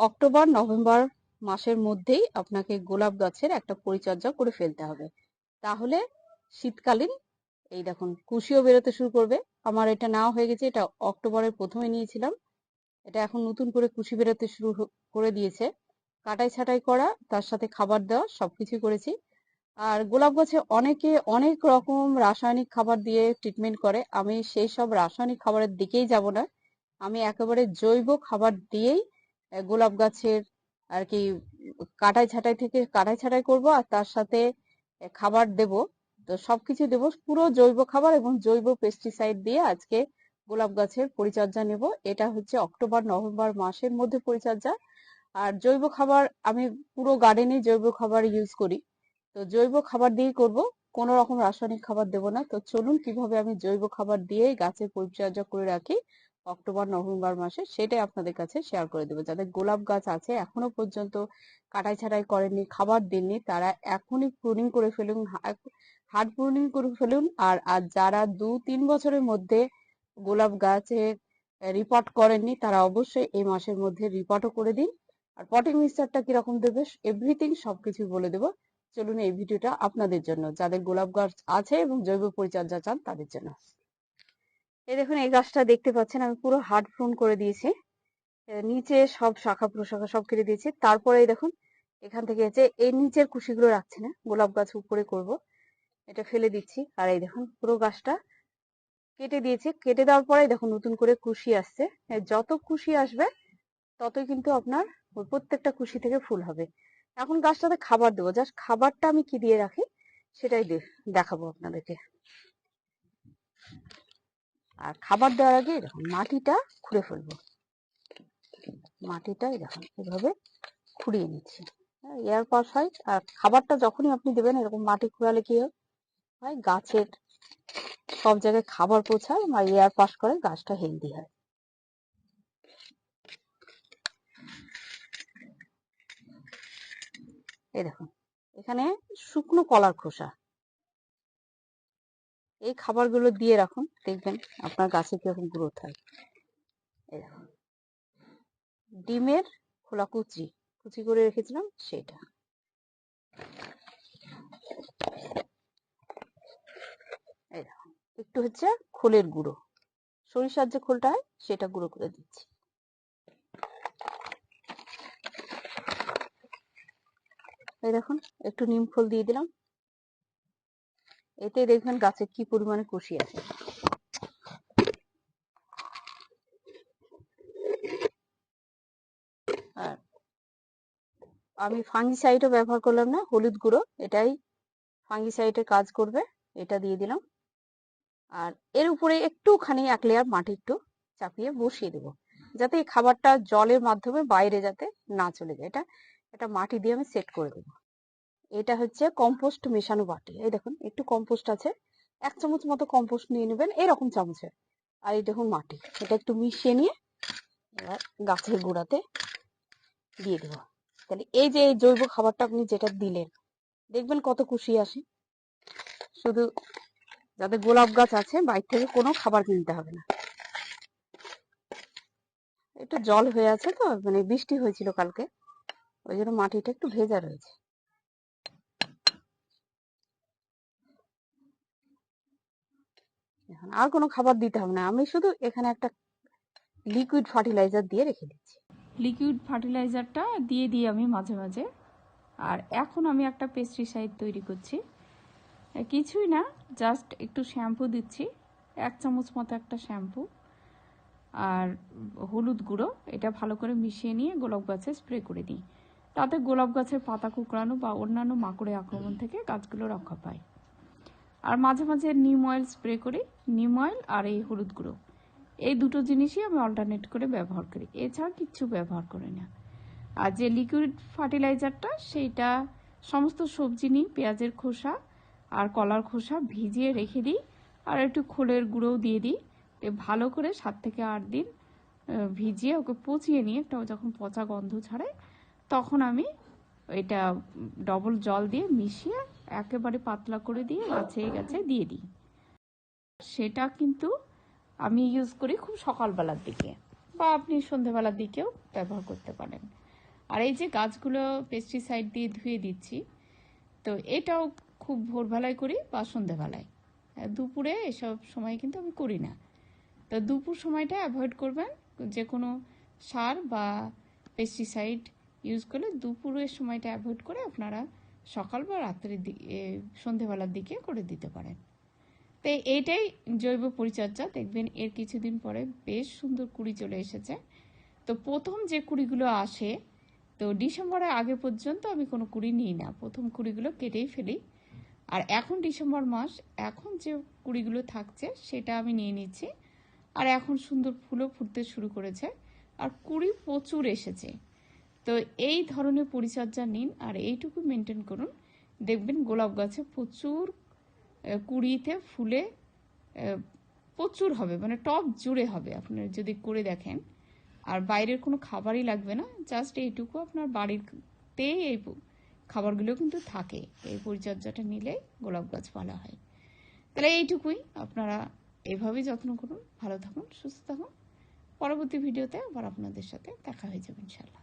October, November মাসের মধ্যেই আপনাকে গোলাপ গাছের একটা পরিচর্যা করে ফেলতে হবে। তাহলে শীতকালীন, এই দেখুন, কুশিও বেরোতে শুরু করবে। আমার এটা নেওয়া হয়ে গেছে, এটা অক্টোবরের প্রথমে নিয়েছিলাম। এটা এখন নতুন করে কুশি বেরোতে শুরু করে দিয়েছে। কাটাই ছাটাই করা, তার সাথে খাবার দেওয়া সবকিছু করেছি। আর গোলাপ গাছে অনেকে অনেক রকম রাসায়নিক খাবার দিয়ে ট্রিটমেন্ট করে। আমি সেই সব রাসায়নিক খাবারের দিকেই যাব না। আমি একেবারে জৈব খাবার দিয়েই গোলাপ গাছের আর কি কাটাই ছাটাই থেকে কাটাই ছাটাই করব আর তার সাথে খাবার দেব। তো সবকিছু দেব, পুরো জৈব খাবার এবং জৈব পেস্টিসাইড দিয়ে আজকে গোলাপ গাছের পরিচর্যা নেব। এটা হচ্ছে অক্টোবর, নভেম্বর মাসের মধ্যে পরিচর্যা। আর জৈব খাবার আমি পুরো গার্ডেনে জৈব খাবার ইউজ করি। তো জৈব খাবার দিয়েই করব, কোনো রকম রাসায়নিক খাবার দেব না। তো চলুন কীভাবে আমি জৈব খাবার দিয়ে গাছের পরিচর্যা করে রাখি অক্টোবর, নভেম্বর মাসে সেটাই আপনাদের কাছে শেয়ার করে দেবো। যাদের গোলাপ গাছ আছে এখনও পর্যন্ত কাটাই ছাটাই করেননি, খাবার দেননি, তারা এখনই প্রুনিং করে ফেলুন হার্ড প্রুনিং করে ফেলুন। আর আর যারা দু, তিন বছরের মধ্যে গোলাপ গাছে রিপোর্ট করেননি, তারা অবশ্যই এই মাসের মধ্যে রিপোর্টও করে দিন। আর পটিং মিক্সচারটা কীরকম দেবে এভরিথিং সবকিছু বলে দেবো। চলুন এই ভিডিওটা আপনাদের জন্য, যাদের গোলাপ গাছ আছে এবং জৈব পরিচর্যা চান তাদের জন্য। এই দেখুন, এই গাছটা দেখতে পাচ্ছেন, আমি পুরো হার্ড ফোন করে দিয়েছি। নিচে সব শাখা প্রশাখা সব কেটে দিয়েছি। তারপরে দেখুন, এখান থেকে হচ্ছে এই নিচের কুশিগুলো রাখছি না, গোলাপ গাছ উপরে করব। এটা ফেলে দিচ্ছি। আর এই দেখুন, পুরো গাছটা কেটে দিয়েছি। কেটে দেওয়ার পরে দেখুন, নতুন করে কুশি আসছে। যত কুশি আসবে, ততই কিন্তু আপনার প্রত্যেকটা কুশি থেকে ফুল হবে। এখন গাছটাতে খাবার দেবো। জাস্ট খাবারটা আমি কি দিয়ে রাখি, সেটাই দেখাবো আপনাদেরকে। আর খাবার দেওয়ার আগে এরকম মাটিটা খুঁড়ে ফেলব। মাটিটা এরকম এভাবে খুঁড়িয়ে নিচ্ছি। এয়ার পাস হয়, আর খাবারটা যখনই আপনি দেবেন এরকম মাটি খুঁড়ালে কি হয়? হয় গাছের সব জায়গায় খাবার পৌঁছায় আর এয়ার পাস করে গাছটা হেলদি হয়। এই দেখুন এখানে শুকনো কলার খোসা। এই খাবারগুলো দিয়ে রাখুন, দেখবেন আপনার গাছে কীরকম গ্রোথ হয় ডিমের খোলা কুচি কুচি করে রেখেছিলাম সেটা। এই একটু হচ্ছে খোলের গুঁড়ো। সরিষার যে খোলটা হয় সেটা গুঁড়ো করে দিচ্ছি। এই দেখুন, একটু নিম খোল দিয়ে দিলাম। এতে দেখবেন গাছে কি পরিমাণে কুশি আছে আর আমি ফাঙ্গিসাইডও ব্যবহার করলাম না, হলুদ গুঁড়ো, এটাই ফাঙ্গিসাইডের কাজ করবে, এটা দিয়ে দিলাম। আর এর উপরে একটুখানি, এক লেয়ার মাটি একটু চাপিয়ে বসিয়ে দেবো, যাতে এই খাবারটা জলের মাধ্যমে বাইরে যাতে না চলে যায়। এটা এটা মাটি দিয়ে আমি সেট করে দেবো। এটা হচ্ছে কম্পোস্ট মেশানো বাটি। এই দেখুন, একটু কম্পোস্ট আছে। এক চামচ মতো কম্পোস্ট নিয়ে নেবেন, এরকম চামচে। আর এই দেখুন মাটি, এটা একটু মিশিয়ে নিয়ে এবার গাছের গোড়াতে দিয়ে দেবো। তাহলে এই যে এই জৈব খাবারটা আপনি যেটা দিলেন, দেখবেন কত খুশি আসে। শুধু যাদের গোলাপ গাছ আছে, বাইর থেকে কোনো খাবার কিনতে হবে না। একটু জল হয়ে আছে তো মানে বৃষ্টি হয়েছিল কালকে, ওই জন্য মাটিটা একটু ভেজা রয়েছে। এখন আর কোনো খাবার দিতে হবে না। আমি শুধু এখানে একটা লিকুইড ফার্টিলাইজার দিয়ে রেখে দিচ্ছি। লিকুইড ফার্টিলাইজারটা দিয়ে দিই আমি মাঝে মাঝে। আর এখন আমি একটা পেস্টিসাইড তৈরি করছি। কিছুই না জাস্ট একটু শ্যাম্পু দিচ্ছি। এক চামচ মতো একটা শ্যাম্পু আর হলুদ গুঁড়ো, এটা ভালো করে মিশিয়ে নিয়ে গোলাপ গাছে স্প্রে করে দিই। তাতে গোলাপ গাছের পাতা কুকড়ানো বা অন্যান্য মাকড়ে আক্রমণ থেকে গাছগুলো রক্ষা পায়। আর মাঝে মাঝে নিম অয়েল স্প্রে করি। নিম অয়েল আর এই হলুদ গুঁড়ো। এই দুটো জিনিসই আমি অল্টারনেট করে ব্যবহার করি। এছাড়া কিচ্ছু ব্যবহার করি না। আর যে লিকুইড ফার্টিলাইজারটা সেইটা সমস্ত সবজি নিই, পেঁয়াজের খোসা আর কলার খোসা ভিজিয়ে রেখে দিই আর একটু খোলের গুঁড়োও দিয়ে দিই। ভালো করে সাত থেকে আট দিন ভিজিয়ে ওকে পচিয়ে নিয়ে একটা যখন পচা গন্ধ ছাড়ে, তখন আমি এটা ডবল জল দিয়ে মিশিয়ে একেবারে পাতলা করে দিয়ে গাছে গাছে দিয়ে দিই। সেটা কিন্তু আমি ইউজ করি খুব সকালবেলার দিকে বা আপনি সন্ধেবেলার দিকেও ব্যবহার করতে পারেন। আর এই যে গাছগুলো পেস্টিসাইড দিয়ে ধুয়ে দিচ্ছি, তো এটাও খুব ভোরবেলায় করি বা সন্ধেবেলায়। দুপুরে এসব সময় কিন্তু আমি করি না। তো দুপুর সময়টা অ্যাভয়েড করবেন, যে কোনো সার বা পেস্টিসাইড ইউজ করলে দুপুরের সময়টা অ্যাভয়েড করে আপনারা সকাল বা রাত্রের দিকে সন্ধেবেলার দিকে করে দিতে পারেন। তো এইটাই জৈব পরিচর্যা। দেখবেন এর কিছুদিন পরে বেশ সুন্দর কুড়ি চলে এসেছে। তো প্রথম যে কুড়িগুলো আসে, তো ডিসেম্বরের আগে পর্যন্ত আমি কোনো কুড়ি নিই না। প্রথম কুড়িগুলো কেটেই ফেলি। আর এখন ডিসেম্বর মাস, এখন যে কুড়িগুলো থাকছে সেটা আমি নিয়ে নিচ্ছি। আর এখন সুন্দর ফুলও ফুটতে শুরু করেছে। আর কুড়ি প্রচুর এসেছে। তো এই ধরনের পরিচর্যা নিন আর এইটুকু মেনটেন করুন। দেখবেন গোলাপ গাছে প্রচুর কুড়িতে ফুলে প্রচুর হবে মানে টপ জুড়ে হবে। আপনার যদি করে দেখেন, আর বাইরের কোনো খাবারই লাগবে না জাস্ট এইটুকু আপনার বাড়িতেই এই খাবারগুলো কিন্তু থাকে। এই পরিচর্যাটা নিলে গোলাপ গাছ ভালো হয়। তাহলে এইটুকুই, আপনারা এভাবেই যত্ন করুন, ভালো থাকুন, সুস্থ থাকুন। পরবর্তী ভিডিওতে আবার আপনাদের সাথে দেখা হয়ে যাবে ইনশাল্লাহ